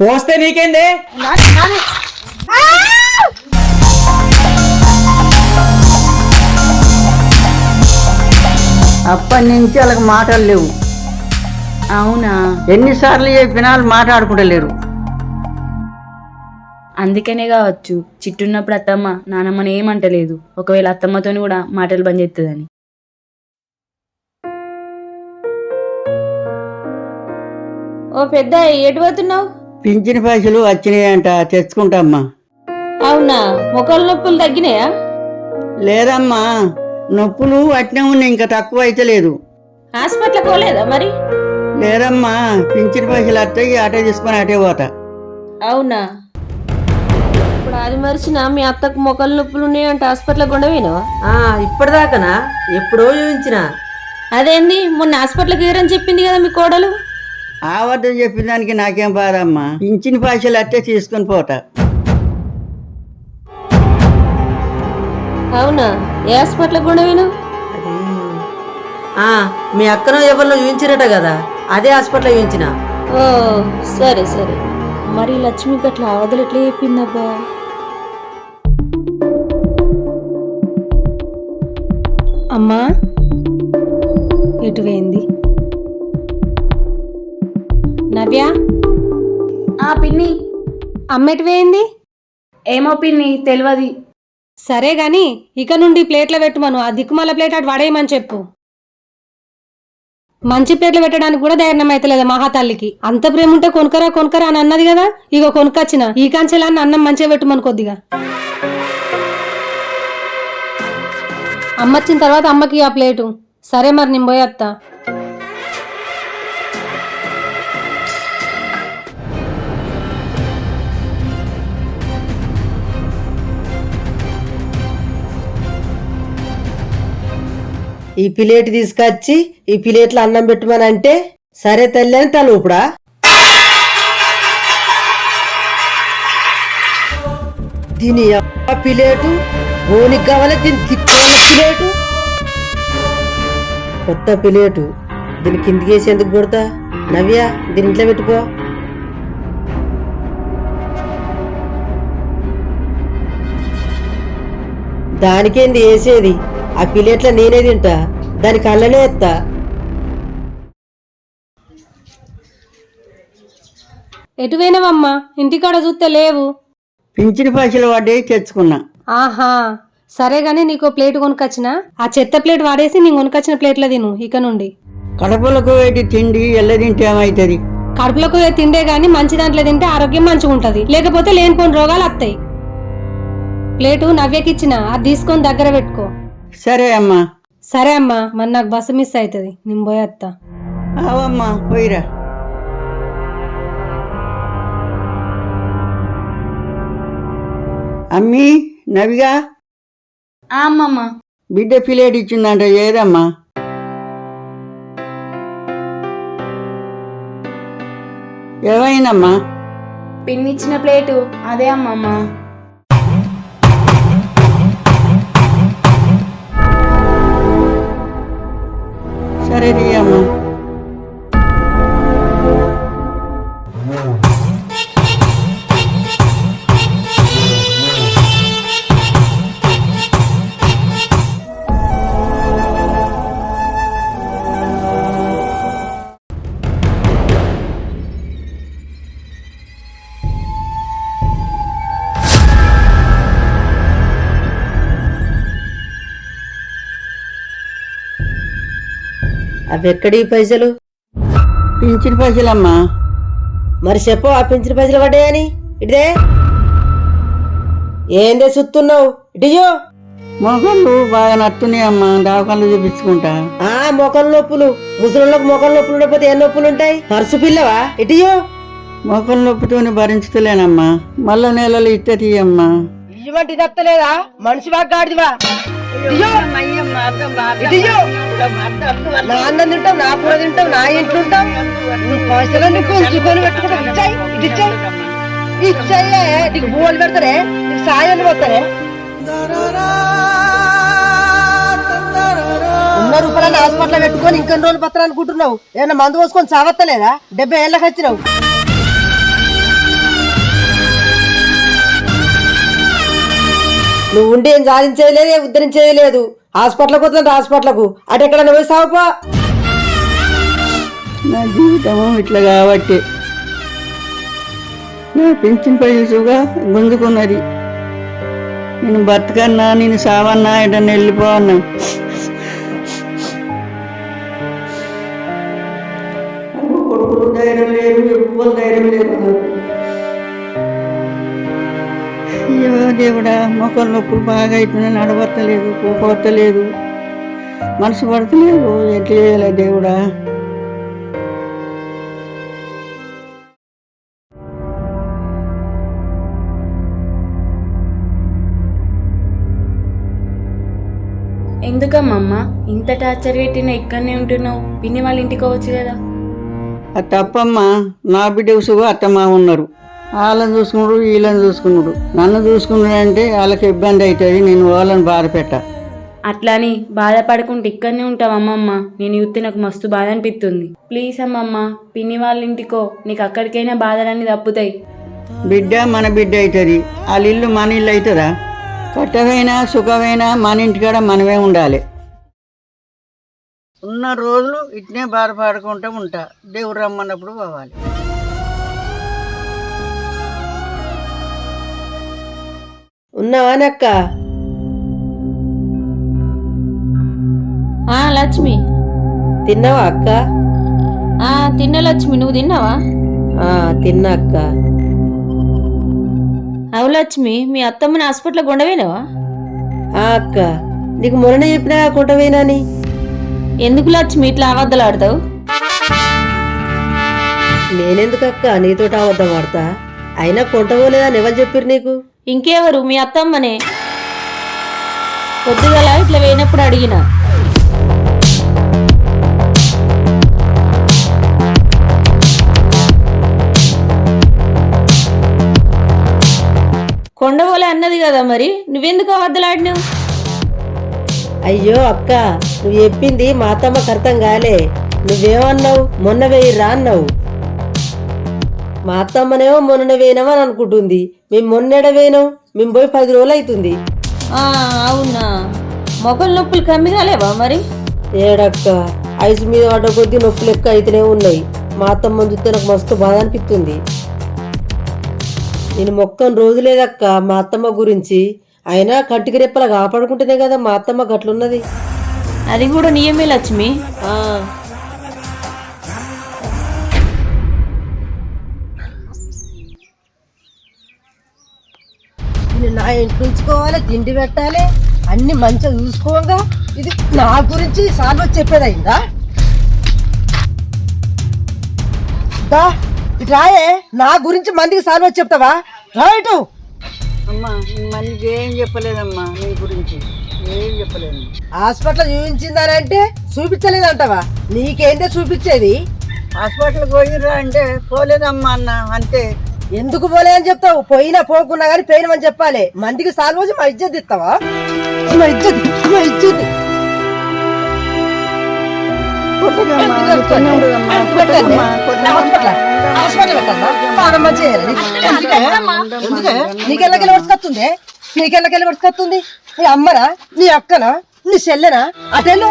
పోస్తే నీకేందే? అప్పటి నుంచి వాళ్ళకి మాటలు లేవు. అవునా? ఎన్నిసార్లు చెప్పినా వాళ్ళు మాట్లాడుకుంటలేరు. అందుకనే కావచ్చు చిట్టున్నప్పుడు అత్తమ్మ నానమ్మని ఏమంటలేదు. ఒకవేళ అత్తమ్మతోని కూడా మాటలు బంద్ చేస్తుందని ఓ పెద్ద ఎటు పోతున్నావు? పింఛన్ పైసలు వచ్చినాయంట తెచ్చుకుంటామ్మా. అవునా? మొక్కల నొప్పులు తగ్గినాయా? లేదమ్మా నొప్పులు అట్నే ఉన్నాయి ఇంకా తక్కువ అయితే లేదు. హాస్పిటల్ పోలేదా మరి? లేదమ్మా పింఛన్ పైసలు వస్తాయి అటే తీసుకొని అటే పోతా. అవునా? ఇప్పుడు అది మరిచిన మీ అత్తకు మొక్కల నొప్పులు ఉన్నాయంట హాస్పిటల్ గుండవేనవా ఆ ఇప్పటిదాకానా? ఎప్పుడో చూపించిన. అదేంది? మొన్న హాస్పిటల్కి ఏరని చెప్పింది కదా మీ కోడలు? ఆ వద్ద చెప్పిన దానికి నాకేం బాధమ్మా? పింఛన్ పైసలు అట్టే తీసుకొని పోతా. అవునా? ఏ హాస్పిటల్ గుండవేను ఆ మీ అక్కనో ఎవరినో చూపించిరట కదా? అదే హాస్పిటల్ చూపించిన ఓ సరే సరే. మరి లక్ష్మి గట్ల అవదలు ఎట్లా చెప్పిందబ్బా? అమ్మా. ఎటు పోయింది నవ్య? ఆ పిన్ని. అమ్మ ఎటు పోయింది ఏమో పిన్ని తెలియదు సరే గాని ఇక నుండి ప్లేట్లో పెట్టుమను. ఆ దిక్కుమాల ప్లేట్ అటు వడేయమని చెప్పు. మంచి ప్లేట్లు పెట్టడానికి కూడా ధైర్యం అవుతలేదు మహాతల్లికి? అంత ప్రేమ ఉంటే కొనుకరా కొనుకరా అని అన్నది కదా? ఇగో కొనుకొచ్చిన. ఈ కంచెలాన్ని అన్నం మంచిగా పెట్టుమను కొద్దిగా. అమ్మ వచ్చిన తర్వాత అమ్మకి ఆ ప్లేటు. సరే మరి నేను పోయేత్తా ఈ ప్లేట్ తీసుకొచ్చి ఈ ప్లేట్లో అన్నం పెట్టమని అంటే సరే తల్లి అని తను ఇప్పుడా? దీని ప్లేటు బోనికి కావాలి? దీని తిప్పని ప్లేటు? కొత్త ప్లేటు. దీని కిందికి వేసి ఎందుకు కొడతా? నవ్య దీని ఇంట్లో పెట్టుకో. దానికేంది వేసేది? ఆ ప్లేట్లో నేనే తింటా. దాని కళ్ళనే ఎత్తా ఎటు పోయినావమ్మా ఇంటికాడ చూస్తే లేవు. పింఛన్ పైసలు పడ్డాయి తెచ్చుకున్నా. ఆహా. సరే గానీ నీకు ప్లేట్ కొనుకొచ్చిన? ఆ చెత్త ప్లేట్ వాడేసి నేను కొనుకొచ్చిన ప్లేట్లో తిను ఇక నుండి. కడపలకు వేటి తిండి ఎల్ల తింటే ఏమవుతుంది కడుపులకు తిండే గాని మంచి దాంట్లో తింటే ఆరోగ్యం మంచిగా ఉంటది. లేకపోతే లేనిపోని రోగాలు వస్తాయి ప్లేటు నవ్యకిచ్చిన అది తీసుకొని దగ్గర పెట్టుకో. సరే అమ్మా. సరే అమ్మా మరి నాకు బస్సు మిస్ అవుతుంది. నేను పోయేత్తా అవమ్మా పోయిరా. అమ్మీ నవిగా ఆ అమ్మమ్మ. బిడ్డ పిలేట్ ఇచ్చిందంట ఏదమ్మా? ఏమైందమ్మా? పిన్ని ఇచ్చిన ప్లేటు అదే అమ్మమ్మ. సరే అమ్మా అవి ఎక్కడి పైసలు? పింఛన్ పైసలమ్మా. మరి చెప్పు ఆ పెంచిన పైసలు పడ్డాయని. ఇదే ఏందే సుత్తున్నావు? ఇటియో మొగళ్ళు బాగా నట్టున్నాయమ్మా దవాఖాన్లు చూపించుకుంటా. ఆ మొక్కల నొప్పులు. ముసలిళ్ళకి మొక్కల నొప్పులు ఉండకపోతే ఏ నొప్పులు ఉంటాయి? పర్సు పిల్లవా? ఇటియో మొక్కల నొప్పితోని భరించుతలేనమ్మా మళ్ళా నెలలు ఇట్ట తీయమ్మా. ఇటువంటి తత్తలేదా మనిషి బాగాడిదివా నా అన్నం తింటాం నా కూర తింటాం నా ఇంట్లో ఉంటాం. పైసలన్నీ కొంచుకొని పెట్టుకుంటావు? ఇచ్చాయి ఇటు ఇచ్చాయి. ఇచ్చాయే నీకు బోలు పెడతారే నీకు సాయాన్ని పోతారే ఉన్న రూపాయలని హాస్పిటల్ పెట్టుకొని ఇంకొన్ని రోజులు పత్రం అనుకుంటున్నావు ఏమన్నా మందు పోసుకొని సావత్తలేదా? డెబ్బై ఏళ్ళకి వచ్చినావు? నువ్వు ఉండి ఏం సాధించేది లేదు ఏం ఉద్ధరించేది లేదు. హాస్పిటల్కి వద్దంటే హాస్పిటల్కు. అటు ఎక్కడ పోయి సాగుపో. నా జీవితము ఇట్లా కాబట్టి నా పెంచిన పైసుగా గుంజుకున్నది నేను బతకన్నా నేను సావన్నా ఎటన్నా వెళ్ళిపోవన్నా నాకు కొడుకులు ధైర్యం లేదు ఎవ్వరు ధైర్యం లేదు దేవుడా మొక్కల నొప్పులు బాగా అవుతున్నాయి నడవత్తలేదు పోవత్తలేదు మనసు పడతలేదు ఎట్లా చేయాలి దేవుడా? ఎందుకమ్మమ్మ? ఇంత టార్చర్ పెట్టినా ఇక్కడనే ఉంటున్నావు. పిన్ని వాళ్ళ ఇంటికి పోవచ్చు కదా? తప్పమ్మా నా బిడ్డ ఉసుగు అత్తమ్మ ఉన్నారు. వాళ్ళని చూసుకున్నాడు వీళ్ళని చూసుకున్నాడు. నన్ను చూసుకున్నాడు అంటే వాళ్ళకి ఇబ్బంది అవుతుంది నేను వాళ్ళని బాధ పెట్ట అట్లా అని బాధపడకుండా ఇక్కడనే ఉంటావు అమ్మమ్మ. నేను చూస్తే నాకు మస్తు బాధ అనిపిస్తుంది. ప్లీజ్ అమ్మమ్మ పిన్ని వాళ్ళ ఇంటికో. నీకు అక్కడికైనా బాధలన్నీ తప్పుతాయి. బిడ్డ మన బిడ్డ అవుతుంది. వాళ్ళ ఇల్లు మన ఇల్లు అవుతుందా? కట్టమైనా సుఖమైనా మన ఇంటికాడ మనమే ఉండాలి. ఉన్న రోజులు ఇట్నే బాధపడుకుంటూ ఉంటా. దేవుడు రమ్మన్నప్పుడు పోవాలి. ఉన్నావానక్క ఆ లక్ష్మి. తిన్నావా అక్క? ఆ తిన్న లక్ష్మి. నువ్వు తిన్నావా? ఆ తిన్నా అక్క. అవు లక్ష్మి మీ అత్తమ్మని హాస్పిటల్ గుండవేనావా ఆ అక్క. నీకు మొన్న చెప్పినా కొంటవేనాని ఎందుకు లక్ష్మి ఇట్లా అబద్ధాలు ఆడతావు? నేనెందుకు అక్క? నీతో అబద్ధం ఆడతా? అయినా కొంటపోలేదని ఎవరు చెప్పారు నీకు? ఇంకెవరు? మీ అత్తమ్మనే. పొద్దుగల ఇట్లా వేయినప్పుడు అడిగిన. కొండవోలే అన్నది కదా మరి. నువ్వెందుకు అవద్దలాడినావు అయ్యో అక్క నువ్వు చెప్పింది మా అత్తమ్మకు అర్థం కాలే. నువ్వేమన్నావు? మొన్న వేయిర్రా అన్నావు. మా అత్తమ్మనేమో మొన్న వేయినామని అనుకుంటుంది. మేము మొన్నెడ వేయినాం మేము పోయి పది రోజులు అవుతుంది అవునా? మొగలు నొప్పులు కమ్మి కాలేవా మరి? ఏడక్క ఐసు మీద పడ్డ కొద్దీ నొప్పులు ఎక్కువ అయితేనే ఉన్నాయి. మా అత్తమ్మ చూస్తే నాకు మస్తు బాధ అనిపిస్తుంది. నేను మొక్కని రోజులేదక్క మా అత్తమ్మ గురించి. అయినా కంటికి రెప్పలా కాపాడుకుంటేనే కదా మా అత్తమ్మ గట్లున్నది. అది కూడా నియమే లక్ష్మి. ఇంట్లో ఉంచుకోవాలి తిండి పెట్టాలి అన్ని మంచిగా చూసుకోగా. ఇది నా గురించి సాల్వ చెప్పేది అయిందా దా ఇటు రాయే నా గురించి మందికి సాల్వ చెప్తావా? రా ఇటు. అమ్మా మనకి ఏం చెప్పలేదమ్మా నీ గురించి. ఏం చెప్పలేదు హాస్పిటల్ చూపించిందానంటే చూపించలేదంటావా? నీకేంటే చూపించేది? హాస్పిటల్ పోయిర్రా అంటే పోలేదమ్మా అన్న అంతే. ఎందుకు పోలే అని చెప్తావు? పోయినా పోకున్నా కానీ పోయినమని చెప్పాలి. మందికి సాల్వోసి మా ఇజ్జత్ ఇస్తావా? మా ఇజ్జత్ మా ఇజ్జత్? నీకెళ్ళకెళ్ళి వడుచుకొస్తుంది నీకెళ్ళకెళ్ళి వడుచుకొస్తుంది నీ అమ్మనా? నీ అక్కనా? నీ చెల్లెనా? అటెళ్ళు.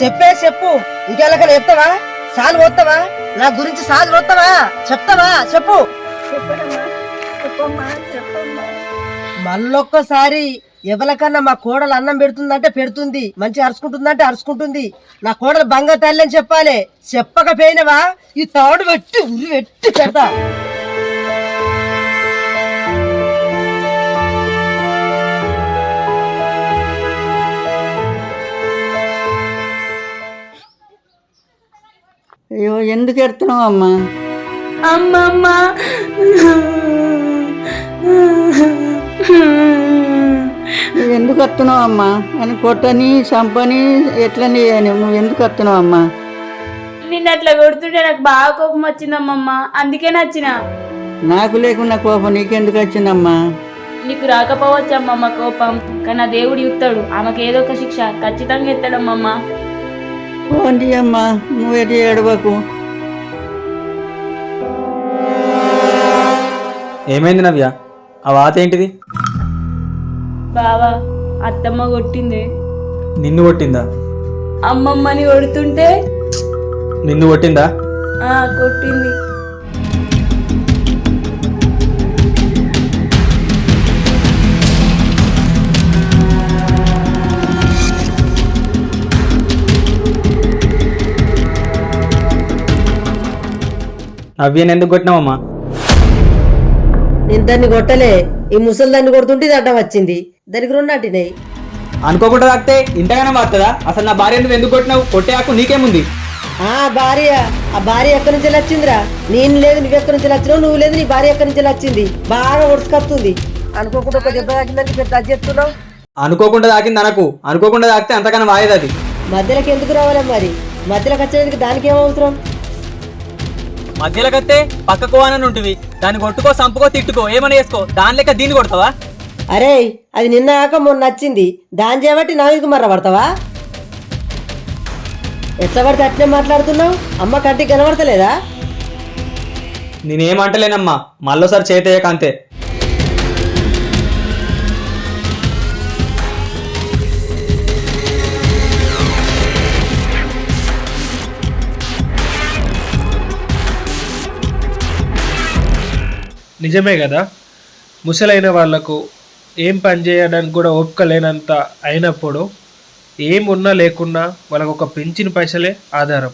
చెప్పే చెప్పు. ఇంకెళ్ళకెళ్ళి చెప్తావా? సాలు పోతావా? నా గురించి సాలు పోతావా? చెప్తావా? చెప్పు. మళ్ళొక్కసారి ఎవరికన్నా మా కోడలు అన్నం పెడుతుందంటే పెడుతుంది. మంచి అరుచుకుంటుందంటే అరుచుకుంటుంది. నా కోడలు బంగా తల్లి అని చెప్పాలి. చెప్పకపోయినవా? ఈ తాడు పెట్టి ఉరి పెట్టి పెడతా. అయ్యో ఎందుకు ఎడుతున్నావు అమ్మా? అమ్మమ్మ. ఎందుకు వస్తున్నావు అమ్మా? అని కొట్టని చంపని ఎట్లని చేయని నువ్వు ఎందుకు వస్తున్నావు అమ్మా? నిన్ను అట్లా కొడుతుంటే నాకు బాగా కోపం వచ్చిందమ్మమ్మ. అందుకే నచ్చిన. నాకు లేకున్న కోపం నీకెందుకు వచ్చిందమ్మా? నీకు రాకపోవచ్చు అమ్మమ్మ కోపం. కానీ దేవుడు ఇస్తాడు ఆమెకు ఏదో ఒక శిక్ష. ఖచ్చితంగా ఎత్తాడమ్మమ్మ. పోండి అమ్మా నువ్వు ఎటు ఏడవకు. ఏమైంది నవ్య? ఆ వాత ఏంటిది? బావా అత్తమ్మ కొట్టింది. నిన్ను కొట్టిందా? అమ్మమ్మని కొడుతుంటే? నిన్ను కొట్టిందా? ఆ కొట్టింది. నవ్యని ఎందుకు కొట్టినావమ్మా? నేను దాన్ని కొట్టలే. ఈ ముసలి దాన్ని కొడుతుంటే ఇది అడ్డం వచ్చింది. దానికి రెండు అనుకోకుండా తాకితే ఇంతగానే వాడుతుందా అసలు నా భార్య నువ్వు ఎందుకు కొట్టినావు? కొట్టే హక్కు నీకేముంది? ఆ భార్య. ఆ భార్య ఎక్కడి నుంచి వచ్చిందిరా నేను లేదు నువ్వు ఎక్కడి నుంచి వచ్చినావు నువ్వు లేదు నీ భార్య ఎక్కడి నుంచి వచ్చింది బాగా ఉడుచుకొస్తుంది అనుకోకుండా ఒక దెబ్బ తాకిందని పెద్ద అనుకోకుండా తాకింది అనకు. అనుకోకుండా తాకితే అంతకన్నా వాయేది అది మధ్యలోకి ఎందుకు రావాలి మరి? మధ్యలోకి వచ్చేందుకు దానికి ఏం అవసరం? మధ్యలో కత్తే పక్కకు అని ఉంటుంది దాన్ని కొట్టుకో సంపుకో తిట్టుకో ఏమని వేసుకో దాని లెక్క దీన్ని కొడతావా? అరే అది నిన్న కాక మొన్న వచ్చింది దాని చేయబట్టి నా మీదకి మర్ర పడతావా? ఎట్లా పడితే అట్లే మాట్లాడుతున్నావు? అమ్మ కంటికి కనబడతలేదా? నేనేమంటలేనమ్మా మళ్ళోసారి చేతయ్యక అంతే. నిజమే కదా? ముసలైన వాళ్ళకు ఏం పని చేయడానికి కూడా ఓపిక లేనంత అయినప్పుడు ఏం ఉన్నా లేకున్నా వాళ్ళకు ఒక పెంచిన పైసలే ఆధారం.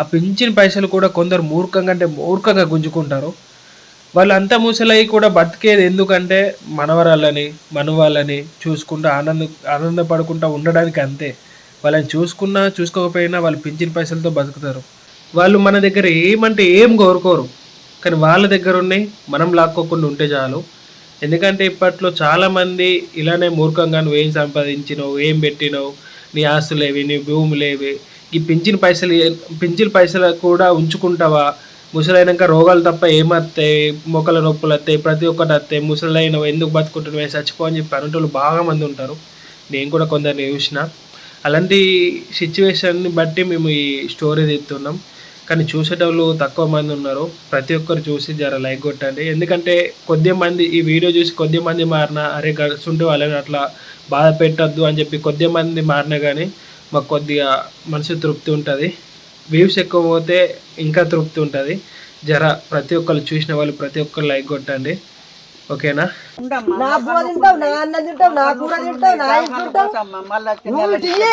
ఆ పెంచిన పైసలు కూడా కొందరు మూర్ఖంగా అంటే మూర్ఖంగా గుంజుకుంటారు. వాళ్ళు అంత ముసలై కూడా బతికేది ఎందుకంటే మనవరాళ్ళని మనవాళ్ళని చూసుకుంటూ ఆనంద ఆనందపడుకుంటూ ఉండడానికి అంతే. వాళ్ళని చూసుకున్నా చూసుకోకపోయినా వాళ్ళు పెంచిన పైసలతో బతుకుతారు. వాళ్ళు మన దగ్గర ఏమంటే ఏం కోరుకోరు. కానీ వాళ్ళ దగ్గర ఉన్నాయి మనం లాక్కోకుండా ఉంటే చాలు. ఎందుకంటే ఇప్పట్లో చాలామంది ఇలానే మూర్ఖంగా నువ్వు ఏం సంపాదించినావు ఏం పెట్టినావు నీ ఆస్తులేవి నీ భూములేవి ఈ పింఛన్ పైసలు ఏ- పైసలు కూడా ఉంచుకుంటావా? ముసలైనాక రోగాలు తప్ప ఏమత్తాయి మొక్కల నొప్పులు వస్తాయి ప్రతి ఒక్కటి వస్తాయి ముసలైన ఎందుకు బతుకుంటున్నావు? చచ్చిపో అని చెప్పి అనేటోళ్ళు బాగా మంది ఉంటారు. నేను కూడా కొందరిని చూసిన. అలాంటి సిచ్యువేషన్ని బట్టి మేము ఈ స్టోరీ తీస్తున్నాం. కానీ చూసేటోళ్ళు తక్కువ మంది ఉన్నారు. ప్రతి ఒక్కరు చూసి జర లైక్ కొట్టండి. ఎందుకంటే కొద్ది మంది ఈ వీడియో చూసి కొద్ది మంది మారిన అరే గడుచుంటే వాళ్ళని అట్లా బాధ పెట్టద్దు అని చెప్పి కొద్ది మంది మారినా కానీ మాకు కొద్దిగా మనసు తృప్తి ఉంటుంది. వ్యూస్ ఎక్కువ పోతే ఇంకా తృప్తి ఉంటుంది. జర ప్రతి ఒక్కరు చూసిన వాళ్ళు ప్రతి ఒక్కరు లైక్ కొట్టండి. ఓకేనా? నా తింటావు నా అన్నం తింటావు నా కూర తింటావు నా ఇంటి తింటావు. నువ్వు దిక్కు.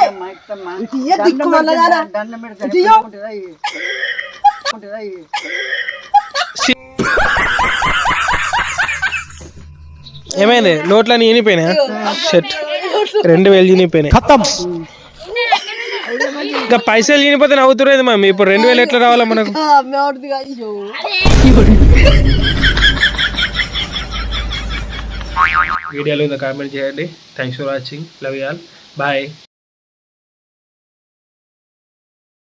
ఏమైంది? నోట్లో ఈనిపోయినా? షర్ట్. రెండు వేలు ఈనిపోయినాయి. ఖతం. ఇంకా పైసలు ఈనిపోతే నవ్వుతురేది మమ్మీ? ఇప్పుడు రెండు వేలు ఎట్లా రావాలా మనకు ఆ, మేవడిదిగా, అయ్యో వీడియోలో కామెంట్ చేయండి. Thanks for watching love y'all bye